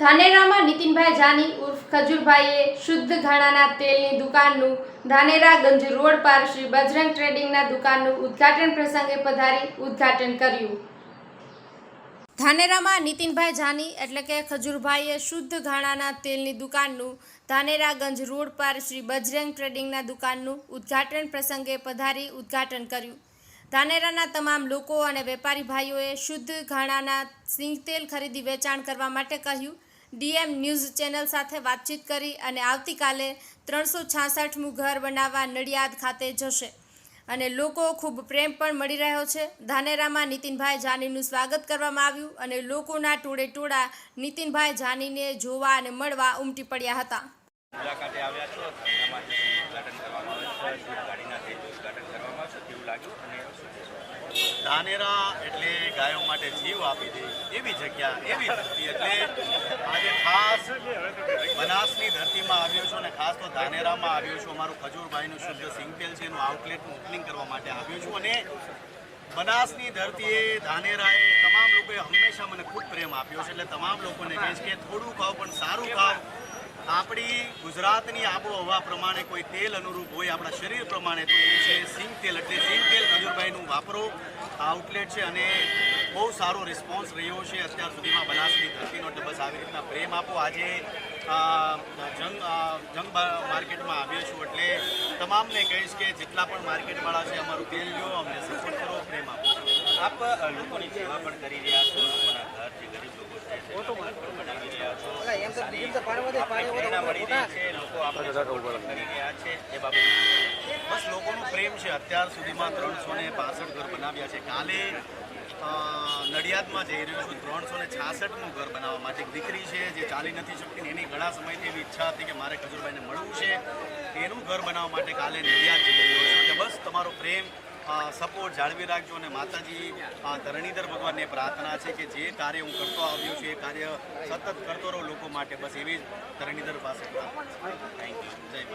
ધાનેરામાં નીતિનભાઈ જાની ઉર્ફ ખજૂરભાઈએ શુદ્ધ ઘાણાના તેલની દુકાનનું ધાનેરા ગંજ રોડ પર શ્રી બજરંગ ટ્રેડિંગના દુકાનનું ઉદ્ઘાટન પ્રસંગે પધારી ઉદ્ઘાટન કર્યું. ધાનેરામાં નીતિનભાઈ જાની એટલે કે ખજૂરભાઈએ શુદ્ધ ઘાણાના તેલની દુકાનનું ધાનેરા ગંજ રોડ પર શ્રી બજરંગ ટ્રેડિંગના દુકાનનું ઉદ્ઘાટન પ્રસંગે પધારી ઉદ્ઘાટન કર્યું. ધાનેરાના તમામ લોકો અને વેપારી ભાઈઓએ શુદ્ધ ઘાણાના સિંગતેલ ખરીદી વેચાણ કરવા માટે કહ્યું. ડીએમ ન્યૂઝ ચેનલ સાથે વાતચીત કરી અને આવતીકાલે ત્રણસો છાસઠમું ઘર બનાવવા નડિયાદ ખાતે જશે. અને લોકો ખૂબ પ્રેમ પણ મળી રહ્યો છે. ધાનેરામાં નીતિનભાઈ જાનીનું સ્વાગત કરવામાં આવ્યું અને લોકોના ટોળે ટોળા નીતિનભાઈ જાનીને જોવા અને મળવા ઉમટી પડ્યા હતા. મુલાકાતે આવ્યા છો. કરવામાં આવે છે. કરવામાં આવશે તેવું લાગ્યું અને? ધાનેરા એટલે ગાયો માટે જીવ આપી દે એવી જગ્યા, એવી ધરતી એટલે આજે ખાસ બનાસની ધરતીમાં આવ્યો છું અને ખાસ તો ધાનેરામાં આવ્યો છું. અમારું ખજૂરભાઈનું શુદ્ધ સિંગતેલ છે, એનું આઉટલેટનું ઓપનિંગ કરવા માટે આવ્યો છું. અને બનાસની ધરતીએ ધાનેરાએ તમામ લોકોએ હંમેશા મને ખૂબ પ્રેમ આપ્યો છે. એટલે તમામ લોકોને કહીશ કે થોડું ખાવ, પણ સારું ખાવ. આપણી ગુજરાતની આબોહવા પ્રમાણે કોઈ તેલ અનુરૂપ હોય, આપણા શરીર પ્રમાણે તો એ છે સિંગ તેલ એટલે સિંગ તેલ ખજૂરભાઈનું વાપરો. આઉટલેટ છે અને બહુ સારો રિસ્પોન્સ રહ્યો છે અત્યાર સુધીમાં બનાસની ધરતીનો એટલે બસ આવી રીતના પ્રેમ આપો. આજે જંગ જંગ માર્કેટમાં આવ્યો છું એટલે તમામને કહીશ કે જેટલા પણ માર્કેટવાળા છે અમારું તેલ લો અમને સપોર્ટ કરો પ્રેમ આપો. આપ લોકોની સેવા પણ કરી રહ્યા છો લોકોના ઘર જે ગરીબ લોકો છે ઘર પણ બનાવી રહ્યા છો સારી પ્રેરણા મળી રહી છે લોકો આપણે કરી રહ્યા છે એ બાબતે બસ લોકોનો છે? અત્યાર સુધીમાં ત્રણસો ને પાસઠ ઘર બનાવ્યા છે. કાલે નડિયાદમાં જઈ રહ્યો છું. ત્રણસો ને છાસઠનું ઘર બનાવવા માટે દીકરી છે જે ચાલી નથી શકતી એની ઘણા સમયથી એવી ઈચ્છા હતી કે મારે ખજુરભાઈને મળવું છે. એનું ઘર બનાવવા માટે કાલે નડિયાદ જઈ રહ્યો છું. એટલે બસ તમારો પ્રેમ સપોર્ટ જાળવી રાખજો અને માતાજી ધરણીધર ભગવાનને પ્રાર્થના છે કે જે કાર્ય હું કરતો આવ્યો છું, એ કાર્ય સતત કરતો રહો લોકો માટે. બસ એવી જ ધરણીધર પાસે થેન્ક યુ જય